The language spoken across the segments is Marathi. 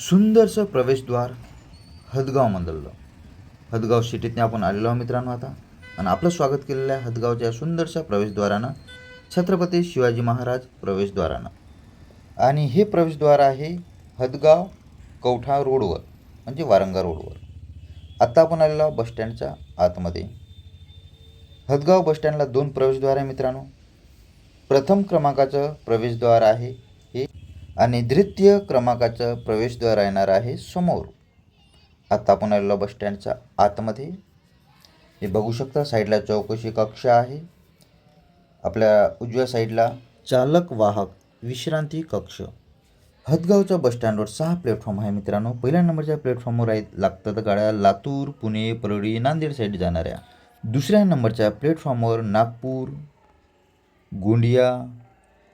सुंदरसं प्रवेशद्वार हदगाव हदगावमधलं हदगाव सिटीतने आपण आलेलो आहोत मित्रांनो आता. आणि आपलं स्वागत केलेलं आहे हदगावच्या सुंदरशा प्रवेशद्वारानं छत्रपती शिवाजी महाराज प्रवेशद्वारानं. आणि हे प्रवेशद्वार आहे हदगाव कवठा रोडवर म्हणजे वारंगा रोडवर. आत्ता आपण आलेलो आहोत बसस्टँडच्या आतमध्ये. हदगाव बसस्टँडला दोन प्रवेशद्वार आहे मित्रांनो. प्रथम क्रमांकाचं प्रवेशद्वार आहे आणि द्वितीय क्रमांकाचं प्रवेशद्वार येणार आहे समोर. आता आपण आलेलो बसस्टँडच्या आतमध्ये. हे बघू शकता साईडला चौकशी कक्ष आहे. आपल्या उजव्या साईडला चालक वाहक विश्रांती कक्ष. हदगावच्या बसस्टँडवर सहा प्लॅटफॉर्म आहे मित्रांनो. पहिल्या नंबरच्या प्लॅटफॉर्मवर आहेत लागतात गाड्या लातूर पुणे परळी नांदेड साईड जाणाऱ्या. दुसऱ्या नंबरच्या प्लॅटफॉर्मवर नागपूर गोंदिया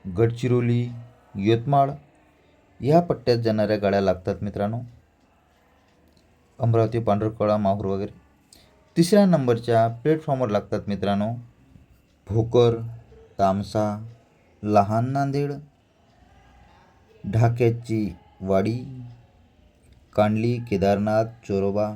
गडचिरोली यवतमाळ या पट्ट्यात जाणाऱ्या गाड्या लागतात मित्रांनो. अमरावती पांढरकळा माहूर वगैरे. तिसऱ्या नंबरच्या प्लॅटफॉर्मवर लागतात मित्रांनो. भोकर तामसा लहान नांदेड ढाक्याची वाडी कांडली केदारनाथ चोरोबा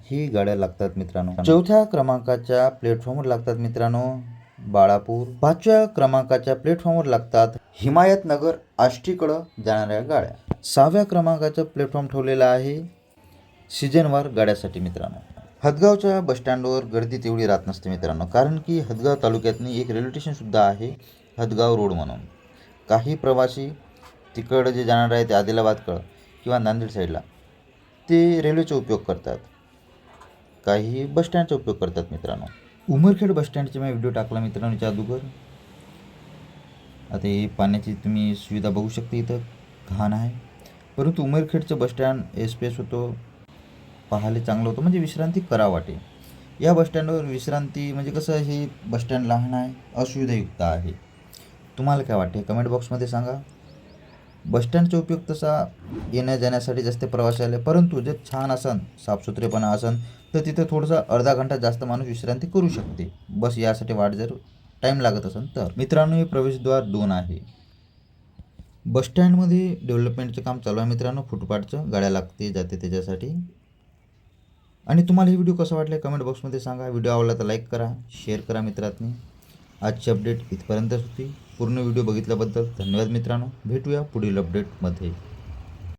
ही गाड्या लागतात मित्रांनो. चौथ्या क्रमांकाच्या प्लॅटफॉर्मवर लागतात मित्रांनो बाळापूर. पाचव्या क्रमांकाच्या प्लॅटफॉर्मवर लागतात हिमायतनगर आष्टीकडं जाणाऱ्या गाड्या. सहाव्या क्रमांकाचं प्लॅटफॉर्म ठेवलेला आहे सीजनवार गाड्यासाठी मित्रांनो. हदगावच्या बसस्टँडवर गर्दी तेवढी राहत नसते मित्रांनो कारण की हदगाव तालुक्यातनी एक रेल्वे स्टेशनसुद्धा आहे हदगाव रोड म्हणून. काही प्रवासी तिकडं जे जाणार आहे ते आदिलाबादकडं किंवा नांदेड साईडला ते रेल्वेचा उपयोग करतात. काही बसस्टँडचा उपयोग करतात मित्रांनो. उमरखेड बसस्टँडचे मी व्हिडिओ टाकला मित्रांनो याच्या अगोदर. आता हे पाण्याची तुम्ही सुविधा बघू शकता इथं. घाण आहे. परंतु उमेरखेडचं बसस्टँड एसपेस होतो. पाहायला चांगलं होतं. म्हणजे विश्रांती करा वाटे या बसस्टँडवर विश्रांती म्हणजे कसं हे बसस्टँड लहान आहे असुविधायुक्त आहे. तुम्हाला काय वाटते कमेंट बॉक्समध्ये सांगा. बसस्टँडचा उपयोग तसा येण्या जाण्यासाठी जास्त प्रवासी आले परंतु जर छान असन साफसुथरेपणा असन तर तिथं थोडंसं अर्धा घंटा जास्त माणूस विश्रांती करू शकते. बस यासाठी वाट जर टाईम लागत असेल तर. मित्रांनो हे प्रवेशद्वार दोन आहे. बसस्टँडमध्ये डेव्हलपमेंटचं काम चालू आहे मित्रांनो. फुटपाथचं गाड्या लागते जाते त्याच्यासाठी. आणि तुम्हाला हे व्हिडिओ कसा वाटला कमेंट बॉक्समध्ये सांगा. व्हिडिओ आवडला तर लाईक करा शेअर करा मित्रांनी. आजची अपडेट इथपर्यंतच होती पूर्ण व्हिडिओ बघितल्याबद्दल धन्यवाद मित्रांनो. भेटूया पुढील अपडेटमध्ये